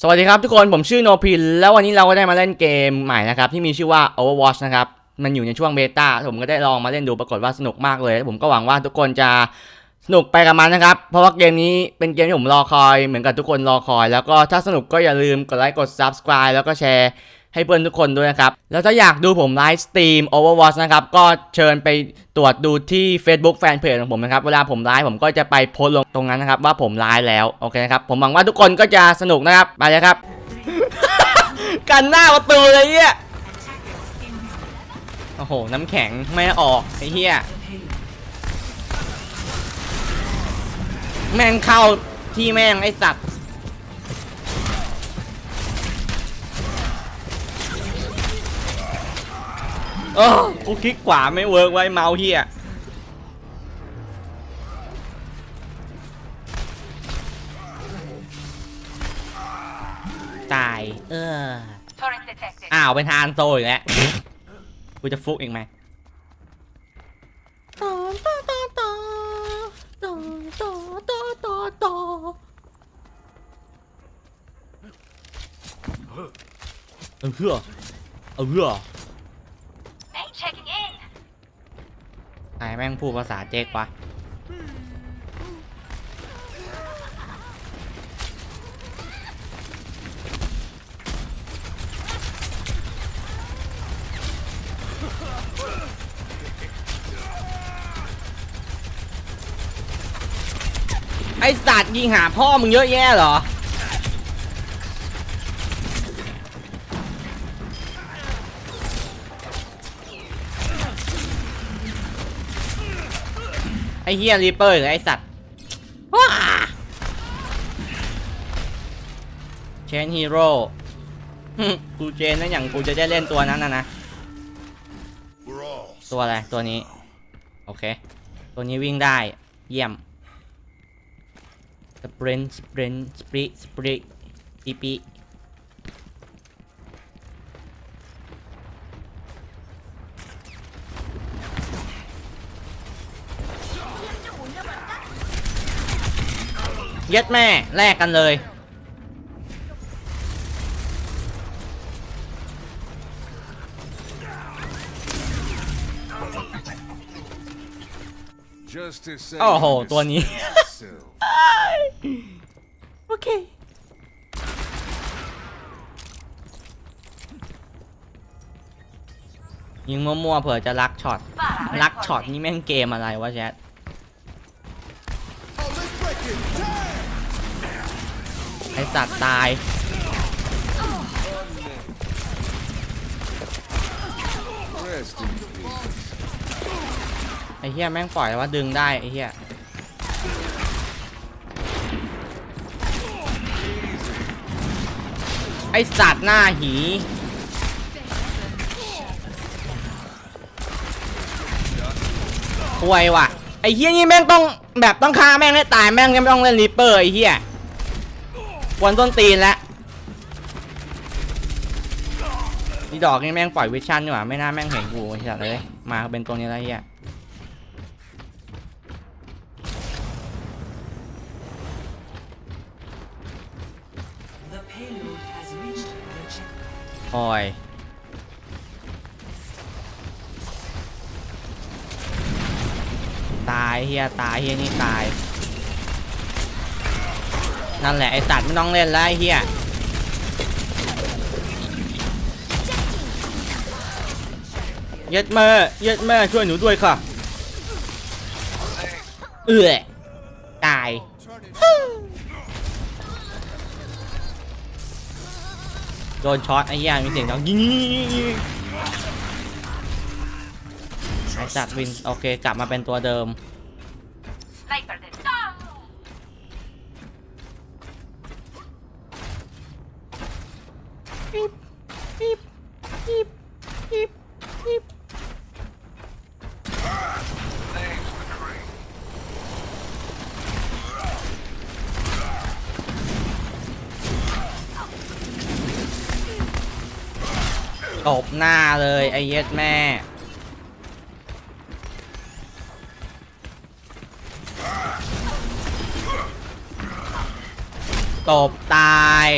สวัสดีครับทุกคนผมชื่อโนพินแล้ววันนี้เราก็ได้มาเล่นเกมใหม่นะครับ ที่มีชื่อว่า Overwatch นะครับ มันอยู่ในช่วงเบต้าผมก็ได้ลองมาเล่นดูปรากฏว่าสนุกมากเลย ผมก็หวังว่าทุกคนจะสนุกไปกับมันนะครับ เพราะว่าเกมนี้เป็นเกมที่ผมรอคอยเหมือนกับทุกคนรอคอย แล้วก็ถ้าสนุกก็อย่าลืมกดไลค์กด Subscribe แล้วก็แชร์ ให้เพื่อนทุกคนด้วยนะครับ แล้วถ้าอยากดูผมไลฟ์สตรีม Overwatch นะครับ ก็เชิญไปตรวจดูที่ Facebook Fanpage ของผมนะครับ เวลาผมไลฟ์ผมก็จะไปโพสลงตรงนั้นนะครับ ว่าผมไลฟ์แล้ว โอเคนะครับ ผมหวังว่าทุกคนก็จะสนุกนะครับ ไปเลยครับ กันหน้าประตูเลยเนี่ยโอ้โห น้ำแข็งไม่ออกไอ้เหี้ยแม่งเข้าที่แม่งไอ้สัตว์ เออกูคลิกขวาไม่เวิร์กไว้เมาส์เฮียตาย เออ Turret detected. อ้าวเป็นทานโซอีกแล้วกูจะฟุกอีกไหมต่อต่อต่อต่อต่อต่อต่อต่อต่อเออเพื่อเออเพื่อ Main checking in. ไอ้ แม่งพูดภาษาเจ๊กวะไอสัตว์ยิงหาพ่อมึงเยอะแยะเหรอ ไอเฮียรีเปอร์หรือไอสัตว์ว้าเชนฮีโร่กูเจนนั่นอย่างกูจะได้เล่นตัวนั้นนะนะ ตัวอะไร ตัวนี้ โอเค ตัวนี้วิ่งได้ เยี่ยมสปรินต์สปรินต์สปริสปริปีปี ย็ดแม่แลกกันเลย justice. โอ้โห ตัวนี้ So, โอเค ยิงมั่วๆเผื่อจะลักช็อตลักช็อตนี่แม่งเกมอะไรวะแชท ไอสัตว์ตาย ไอเฮียแม่งปล่อยว่าดึงได้ไอเฮียไอสัตว์หน้าหี ป่วยว่ะ ไอเฮียนี่แม่งต้องแบบต้องฆ่าแม่งให้ตายแม่งยังไม่ต้องเล่นริปเปอร์ไอเฮีย วนต้นตีนแล้วนี่ดอกนี่แม่งปล่อยวิชั่นดีกว่าไม่น่าแม่งเห็นกูไอ้สัตว์เลย มาเป็นตัวนี้แล้วเฮียโอ้ยตายเฮียตายเฮียนี่ตาย นั่นแหละไอสัตว์ไม่ต้องเล่นแล้วไอเฮียเย็ดแม่เย็ดแม่ช่วยหนูด้วยค่ะ เอื้อตาย โดนช็อตไอ้เหี้ยมีเสียงดังยิงไอ้สัตว์วิน โอเค กลับมาเป็นตัวเดิม ตบหน้าเลยไอ้เย็ดแม่ ตบตาย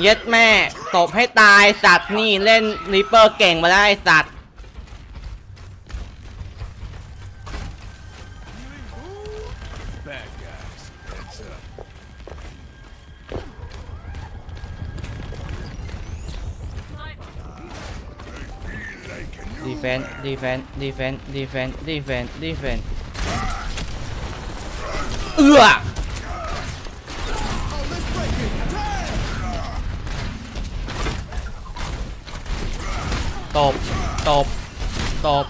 เย็ดแม่ ตบให้ตายสัตว์นี่เล่นริปเปอร์เก่งมาได้สัตว์ ดีเฟนต์ดีเฟนต์ดีเฟนต์ดีเฟนต์ดีเฟนต์ดีเฟนต์เอื้อตบ ตบ ตบ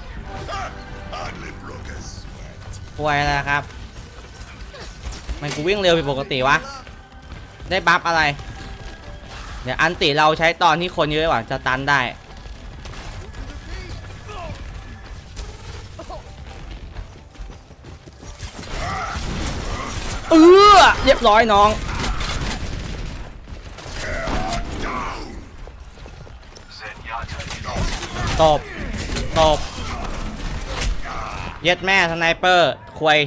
ป่วยแล้วครับ มันกูวิ่งเร็วผิดปกติวะ ได้บัฟอะไร เดี๋ยวอันติเราใช้ตอนที่คนเยอะกว่าจะตันได้ เออเรียบร้อยน้อง ตบ ตบ เย็ดแม่สไนเปอร์ ควย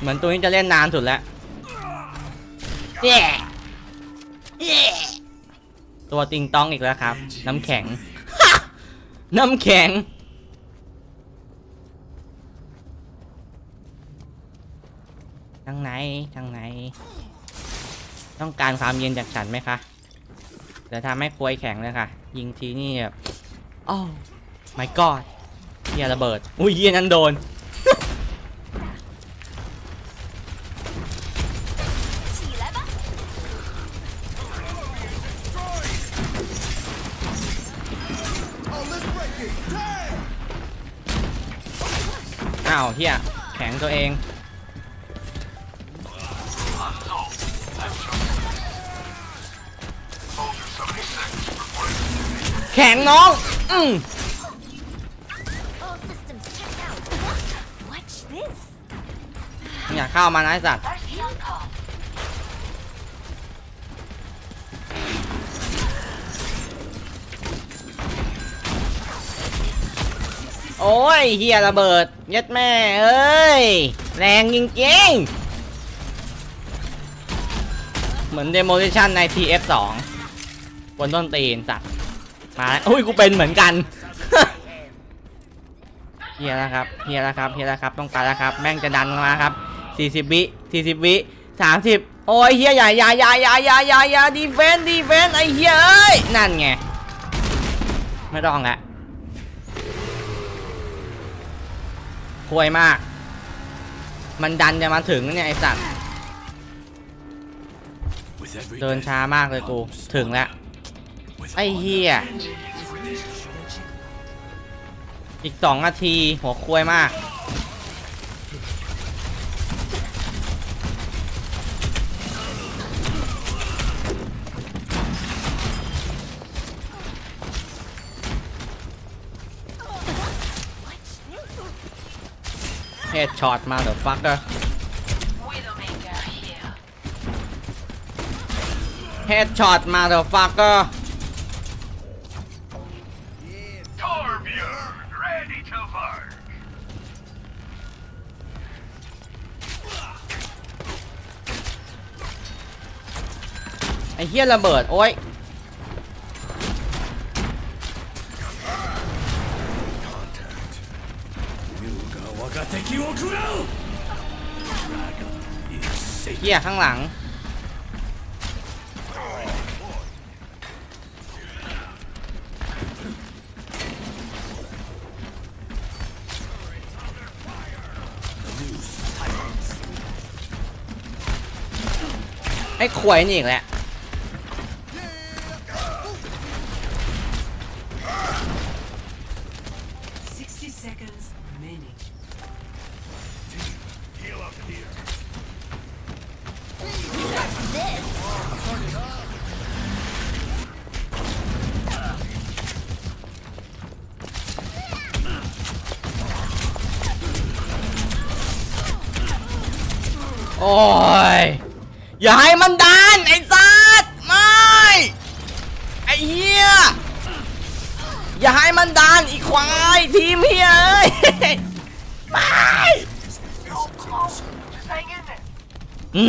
เหมือนตัวนี้จะเล่นนานสุดแล้วแย่แย่ตัวติงต้องอีกแล้วครับ น้ำแข็ง น้ำแข็ง ทางไหนทางไหน ต้องการความเย็นจากฉันไหมคะเดี๋ยวทำให้ควยแข็งเลยค่ะ ยิงทีนี่แบบอ้าวไม่กอดเฮียระเบิด อุ้ยเฮียนั้นโดน อ้าวเฮียแข็งตัวเอง แข็งน้องอืมอย่าเข้ามานะไอ้สัตว์โอ้ยเฮียระเบิดย็ดแม่เอ้ย แรงจริงๆ เหมือนเดโมลิชันใน TF2 บนต้นตีนสัตว์ มาแล้วอุ้ยกูเป็นเหมือนกันเฮียแล้วครับเฮียแล้วครับเฮียแล้วครับต้องการแล้วครับ แม่งจะดันมาครับ 40 วิ40 วิ30 โอ้ยเฮียอย่าอย่าอย่าอย่าอย่าอย่าอย่าดีเฟนดีเฟนไอเฮียเอ้ยนั่นไงไม่ต้องละห่วยมาก มันดันจะมาถึงเนี่ยไอสัตว์เดินช้ามากเลยกูถึงแล้ว ไอ้เฮียอีกสองนาทีหัวควายมาก เฮดช็อตมาเดี๋ยวฟักเกอร์เฮดช็อตมาเดี๋ยวฟักเกอร์ เฮียระเบิด โอ้ยเฮียข้างหลังไอ้ขวยนี่อีกแล้ว โอ้ย อย่าให้มันดันไอ้สัตว์ไม่ ไอ้เหี้ย อย่าให้มันดันอีควายทีมเฮียเอ้ย ไม่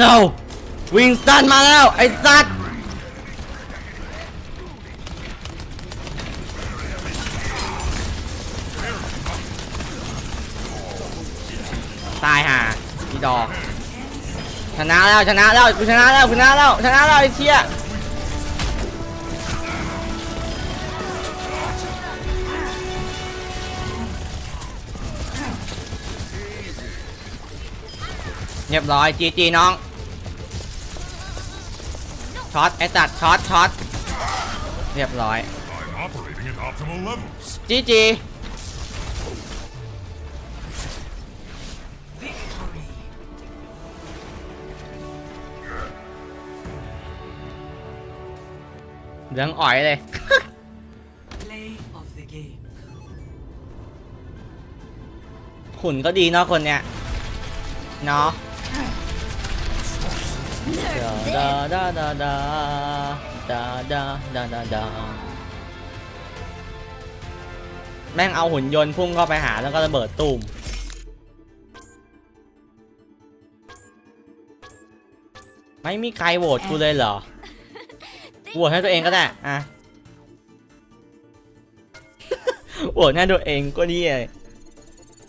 no วิงสตันมาแล้ว ไอ้สัตว์ตายห่าพี่ดอก ชนะแล้วชนะแล้วกูชนะแล้วกูชนะแล้วชนะแล้วไอ้เชี่ยเรียบร้อยจีจีน้องช็อตไอ้ตัดช็อตช็อตเรียบร้อย I'm operating at optimal levels. จีจี เหลืองอ่อยเลย Play of the game. ขุนก็ดีเนาะคนเนี้ย เนาะ Nerf ดา this. ดาดาดาดาดาดาดาดาแม่งเอาหุ่นยนต์พุ่งเข้าไปหาแล้วก็ระเบิดตูมไม่มีใครโหวตกูเลยเหรอ โหวตให้ตัวเองก็ได้อะโหวตให้ตัวเองก็ดีเลย